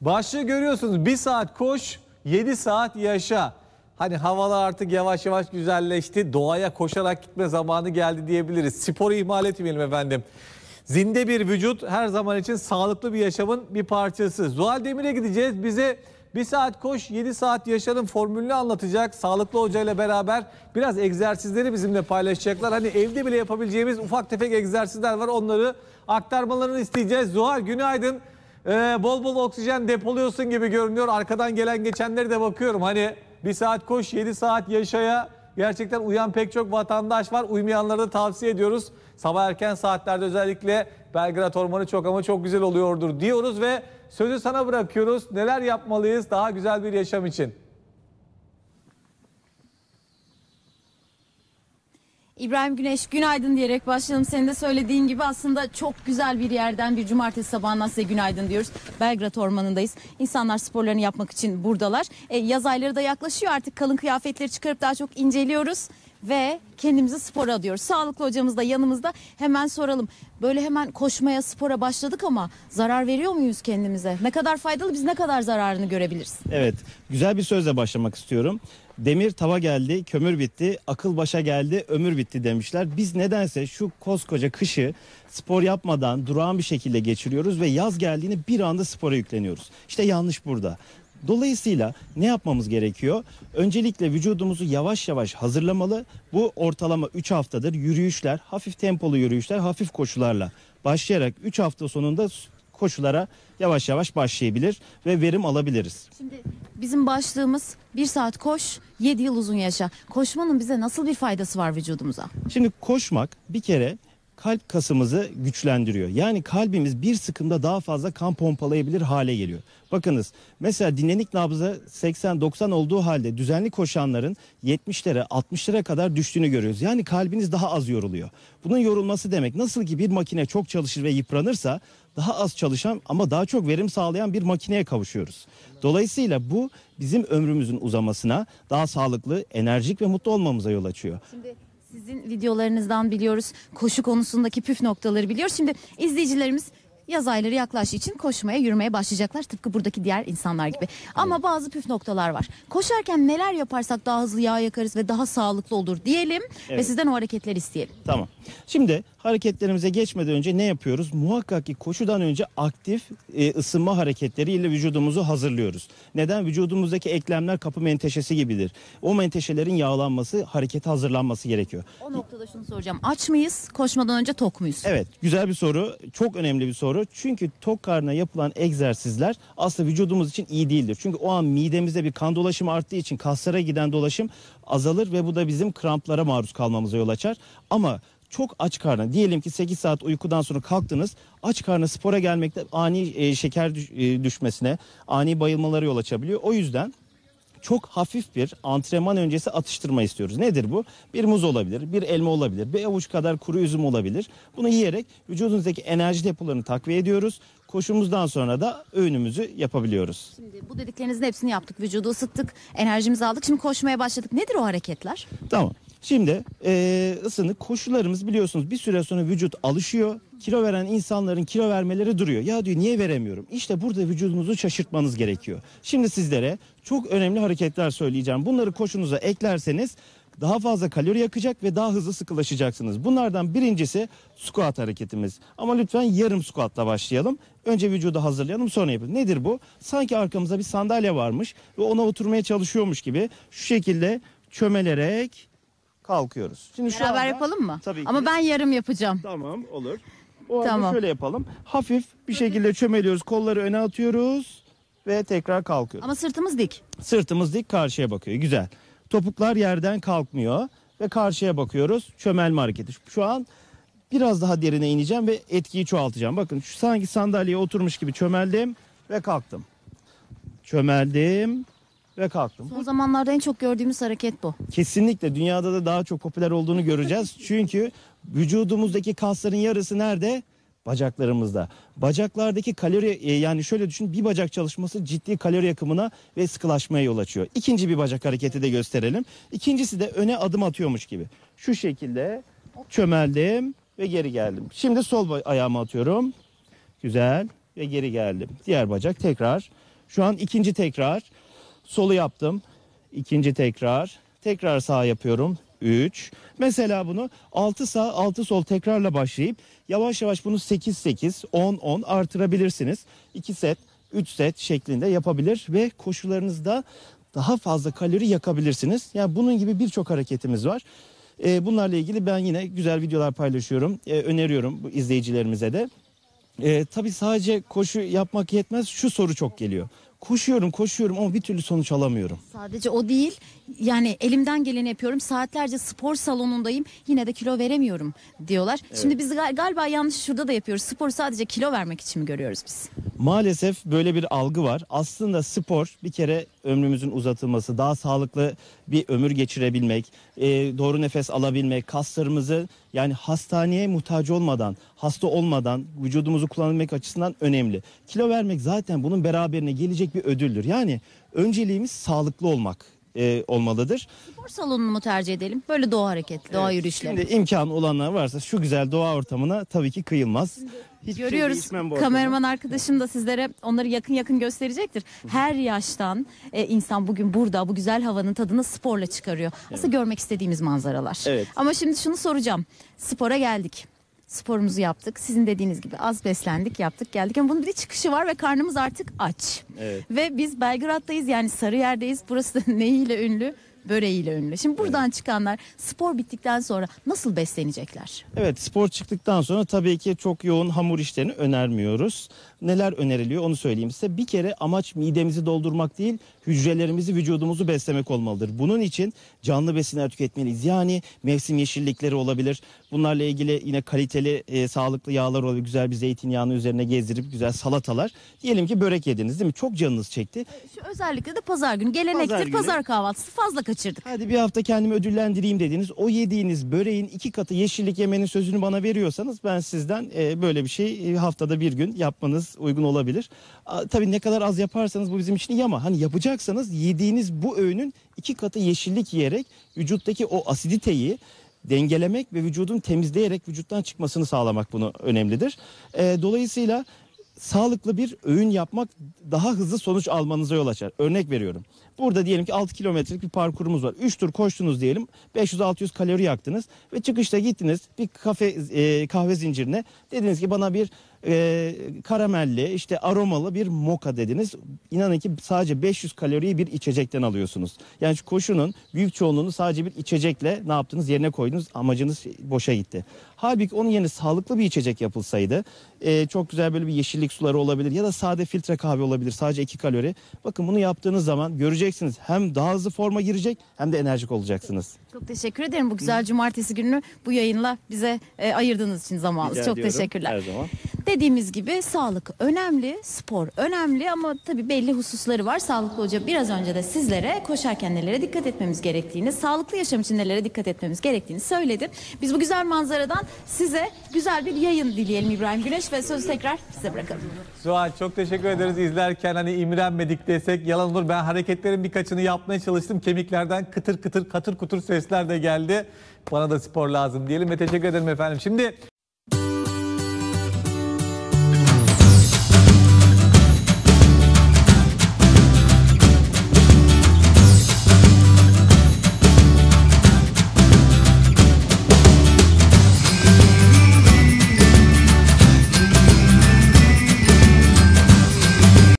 Başlığı görüyorsunuz. Bir saat koş, 7 saat yaşa. Hani havalar artık yavaş yavaş güzelleşti. Doğaya koşarak gitme zamanı geldi diyebiliriz. Sporu ihmal etmeyelim efendim. Zinde bir vücut her zaman için sağlıklı bir yaşamın bir parçası. Zuhal Demir'e gideceğiz. Bize bir saat koş 7 saat yaşarın formülünü anlatacak. Sağlıklı hocayla beraber biraz egzersizleri bizimle paylaşacaklar. Hani evde bile yapabileceğimiz ufak tefek egzersizler var. Onları aktarmalarını isteyeceğiz. Zuhal günaydın. Ee, bol bol oksijen depoluyorsun gibi görünüyor. Arkadan gelen geçenleri de bakıyorum. Hani bir saat koş 7 saat yaşaya gerçekten uyan pek çok vatandaş var. Uymayanları da tavsiye ediyoruz. Sabah erken saatlerde özellikle Belgrad Ormanı çok ama çok güzel oluyordur diyoruz ve sözü sana bırakıyoruz. Neler yapmalıyız daha güzel bir yaşam için? İbrahim Güneş günaydın diyerek başlayalım. Senin de söylediğin gibi aslında çok güzel bir yerden bir cumartesi sabahından size günaydın diyoruz. Belgrad Ormanı'ndayız. İnsanlar sporlarını yapmak için buradalar. E, yaz ayları da yaklaşıyor artık kalın kıyafetleri çıkarıp daha çok inceliyoruz. Ve kendimizi spora adıyoruz. Sağlıklı hocamız da yanımızda. Hemen soralım. Böyle hemen koşmaya, spora başladık ama zarar veriyor muyuz kendimize? Ne kadar faydalı, biz ne kadar zararını görebiliriz? Evet, güzel bir sözle başlamak istiyorum. Demir tava geldi, kömür bitti, akıl başa geldi, ömür bitti demişler. Biz nedense şu koskoca kışı spor yapmadan durağan bir şekilde geçiriyoruz ve yaz geldiğinde bir anda spora yükleniyoruz. İşte yanlış burada. Dolayısıyla ne yapmamız gerekiyor? Öncelikle vücudumuzu yavaş yavaş hazırlamalı. Bu ortalama 3 haftadır yürüyüşler, hafif tempolu yürüyüşler, hafif koşularla başlayarak 3 hafta sonunda koşulara yavaş yavaş başlayabilir ve verim alabiliriz. Şimdi bizim başlığımız bir saat koş, 7 yıl uzun yaşa. Koşmanın bize nasıl bir faydası var vücudumuza? Şimdi koşmak bir kere kalp kasımızı güçlendiriyor. Yani kalbimiz bir sıkımda daha fazla kan pompalayabilir hale geliyor. Bakınız mesela dinlenik nabzı 80-90 olduğu halde düzenli koşanların 70'lere 60'lara kadar düştüğünü görüyoruz. Yani kalbiniz daha az yoruluyor. Bunun yorulması demek nasıl ki bir makine çok çalışır ve yıpranırsa daha az çalışan ama daha çok verim sağlayan bir makineye kavuşuyoruz. Dolayısıyla bu bizim ömrümüzün uzamasına, daha sağlıklı, enerjik ve mutlu olmamıza yol açıyor. Şimdi sizin videolarınızdan biliyoruz. Koşu konusundaki püf noktaları biliyoruz. Şimdi izleyicilerimiz yaz ayları yaklaştığı için koşmaya, yürümeye başlayacaklar. Tıpkı buradaki diğer insanlar gibi. Ama bazı püf noktalar var. Koşarken neler yaparsak daha hızlı yağ yakarız ve daha sağlıklı olur diyelim. Ve Evet. sizden o hareketler isteyelim. Tamam. Şimdi hareketlerimize geçmeden önce ne yapıyoruz? Muhakkak ki koşudan önce aktif e, ısınma hareketleriyle vücudumuzu hazırlıyoruz. Neden? Vücudumuzdaki eklemler kapı menteşesi gibidir. O menteşelerin yağlanması, harekete hazırlanması gerekiyor. O noktada şunu soracağım. Aç mıyız? Koşmadan önce tok muyuz? Evet güzel bir soru. Çok önemli bir soru. Çünkü tok karnına yapılan egzersizler aslında vücudumuz için iyi değildir. Çünkü o an midemizde bir kan dolaşımı arttığı için kaslara giden dolaşım azalır ve bu da bizim kramplara maruz kalmamıza yol açar. Ama çok aç karnına diyelim ki 8 saat uykudan sonra kalktınız aç karnına spora gelmekte ani e, şeker düş- e, düşmesine ani bayılmalara yol açabiliyor. O yüzden çok hafif bir antrenman öncesi atıştırma istiyoruz. Nedir bu? Bir muz olabilir, bir elma olabilir, bir avuç kadar kuru üzüm olabilir. Bunu yiyerek vücudunuzdaki enerji depolarını takviye ediyoruz. Koşumuzdan sonra da öğünümüzü yapabiliyoruz. Şimdi bu dediklerinizin hepsini yaptık. Vücudu ısıttık, enerjimizi aldık. Şimdi koşmaya başladık. Nedir o hareketler? Tamam. Şimdi eee ısınık koşularımız biliyorsunuz bir süre sonra vücut alışıyor. Kilo veren insanların kilo vermeleri duruyor. Ya diyor niye veremiyorum? İşte burada vücudunuzu şaşırtmanız gerekiyor. Şimdi sizlere çok önemli hareketler söyleyeceğim. Bunları koşunuza eklerseniz daha fazla kalori yakacak ve daha hızlı sıkılaşacaksınız. Bunlardan birincisi squat hareketimiz. Ama lütfen yarım squatla başlayalım. Önce vücudu hazırlayalım sonra yapalım. Nedir bu? Sanki arkamızda bir sandalye varmış ve ona oturmaya çalışıyormuş gibi şu şekilde çömelerek kalkıyoruz. Şimdi şu Beraber anda- yapalım mı? Tabii ki. Ama ben yarım yapacağım. Tamam olur. O halde Tamam. şöyle yapalım. Hafif bir şekilde çömeliyoruz. Kolları öne atıyoruz ve tekrar kalkıyoruz. Ama sırtımız dik. Sırtımız dik karşıya bakıyor. Güzel. Topuklar yerden kalkmıyor ve karşıya bakıyoruz. Çömelme hareketi. Şu an biraz daha derine ineceğim ve etkiyi çoğaltacağım. Bakın şu sanki sandalyeye oturmuş gibi çömeldim ve kalktım. Çömeldim ve kalktım. Son zamanlarda en çok gördüğümüz hareket bu. Kesinlikle dünyada da daha çok popüler olduğunu göreceğiz. Çünkü vücudumuzdaki kasların yarısı nerede? Bacaklarımızda. Bacaklardaki kalori e, yani şöyle düşün bir bacak çalışması ciddi kalori yakımına ve sıkılaşmaya yol açıyor. İkinci bir bacak hareketi de gösterelim. İkincisi de öne adım atıyormuş gibi. Şu şekilde çömeldim ve geri geldim. Şimdi sol ayağımı atıyorum. Güzel. ve geri geldim. Diğer bacak tekrar. Şu an ikinci tekrar. Solu yaptım. İkinci tekrar. Tekrar sağ yapıyorum. 3. Mesela bunu 6 sağ 6 sol tekrarla başlayıp yavaş yavaş bunu 8 8 10 10 artırabilirsiniz. 2 set 3 set şeklinde yapabilir ve koşularınızda daha fazla kalori yakabilirsiniz. Yani bunun gibi birçok hareketimiz var. Ee, bunlarla ilgili ben yine güzel videolar paylaşıyorum. Ee, öneriyorum bu izleyicilerimize de. Ee, tabii sadece koşu yapmak yetmez. Şu soru çok geliyor. Koşuyorum koşuyorum ama bir türlü sonuç alamıyorum. Sadece o değil. Yani elimden geleni yapıyorum. Saatlerce spor salonundayım. Yine de kilo veremiyorum diyorlar. Şimdi biz gal- galiba yanlış şurada da yapıyoruz. Sporu sadece kilo vermek için mi görüyoruz biz? Maalesef böyle bir algı var. Aslında spor bir kere ömrümüzün uzatılması, daha sağlıklı bir ömür geçirebilmek, e, doğru nefes alabilmek, kaslarımızı yani hastaneye muhtaç olmadan, hasta olmadan vücudumuzu kullanabilmek açısından önemli. Kilo vermek zaten bunun beraberine gelecek bir ödüldür. Yani önceliğimiz sağlıklı olmak e, olmalıdır. Spor salonunu mu tercih edelim? Böyle doğa hareketli, doğa yürüyüşleri. Şimdi imkan olanlar varsa şu güzel doğa ortamına tabii ki kıyılmaz. Hiçbir şey Görüyoruz ortamda. kameraman arkadaşım da sizlere onları yakın yakın gösterecektir. Her yaştan e, insan bugün burada bu güzel havanın tadını sporla çıkarıyor. Aslında görmek istediğimiz manzaralar. Evet. Ama şimdi şunu soracağım. Spora geldik. Sporumuzu yaptık. Sizin dediğiniz gibi az beslendik, yaptık, geldik. Ama bunun bir de çıkışı var ve karnımız artık aç. Evet. Ve biz Belgrad'dayız yani Sarıyer'deyiz. Burası neyiyle ünlü? Böreğiyle ünlü. Şimdi buradan çıkanlar spor bittikten sonra nasıl beslenecekler? Evet spor çıktıktan sonra tabii ki çok yoğun hamur işlerini önermiyoruz. Neler öneriliyor onu söyleyeyim size. Bir kere amaç midemizi doldurmak değil hücrelerimizi vücudumuzu beslemek olmalıdır. Bunun için canlı besinler tüketmeliyiz. Yani mevsim yeşillikleri olabilir. Bunlarla ilgili yine kaliteli e, sağlıklı yağlar olabilir. Güzel bir zeytinyağını üzerine gezdirip güzel salatalar. Diyelim ki börek yediniz değil mi? Çok canınız çekti. Şu özellikle de pazar günü gelenektir Pazar pazar, günü. kahvaltısı fazla kaçırdık. Hadi bir hafta kendimi ödüllendireyim dediğiniz o yediğiniz böreğin iki katı yeşillik yemenin sözünü bana veriyorsanız ben sizden e, böyle bir şey e, haftada bir gün yapmanız uygun olabilir. A, tabii ne kadar az yaparsanız bu bizim için iyi ama hani yapacaksanız yediğiniz bu öğünün iki katı yeşillik yiyerek vücuttaki o asiditeyi dengelemek ve vücudun temizleyerek vücuttan çıkmasını sağlamak bunu önemlidir. E, dolayısıyla sağlıklı bir öğün yapmak daha hızlı sonuç almanıza yol açar. Örnek veriyorum. Burada diyelim ki 6 kilometrelik bir parkurumuz var. 3 tur koştunuz diyelim. 500-600 kalori yaktınız ve çıkışta gittiniz bir kafe e, kahve zincirine. Dediniz ki bana bir e, karamelli işte aromalı bir moka dediniz. İnanın ki sadece 500 kaloriyi bir içecekten alıyorsunuz. Yani şu koşunun büyük çoğunluğunu sadece bir içecekle ne yaptınız yerine koydunuz amacınız boşa gitti. Halbuki onun yerine sağlıklı bir içecek yapılsaydı e, çok güzel böyle bir yeşillik suları olabilir ya da sade filtre kahve olabilir sadece 2 kalori. Bakın bunu yaptığınız zaman göreceksiniz hem daha hızlı forma girecek hem de enerjik olacaksınız. Çok teşekkür ederim bu güzel cumartesi gününü bu yayınla bize e, ayırdığınız için zamanınız. Rica Çok ediyorum. teşekkürler. Her zaman. Dediğimiz gibi sağlık önemli, spor önemli ama tabii belli hususları var. Sağlıklı Hoca biraz önce de sizlere koşarken nelere dikkat etmemiz gerektiğini, sağlıklı yaşam için nelere dikkat etmemiz gerektiğini söyledi. Biz bu güzel manzaradan size güzel bir yayın dileyelim İbrahim Güneş ve sözü tekrar size bırakalım. Zuhal çok teşekkür ederiz izlerken hani imrenmedik desek yalan olur. Ben hareketlerin birkaçını yapmaya çalıştım. Kemiklerden kıtır kıtır katır kutur sesler de geldi. Bana da spor lazım diyelim ve teşekkür ederim efendim. Şimdi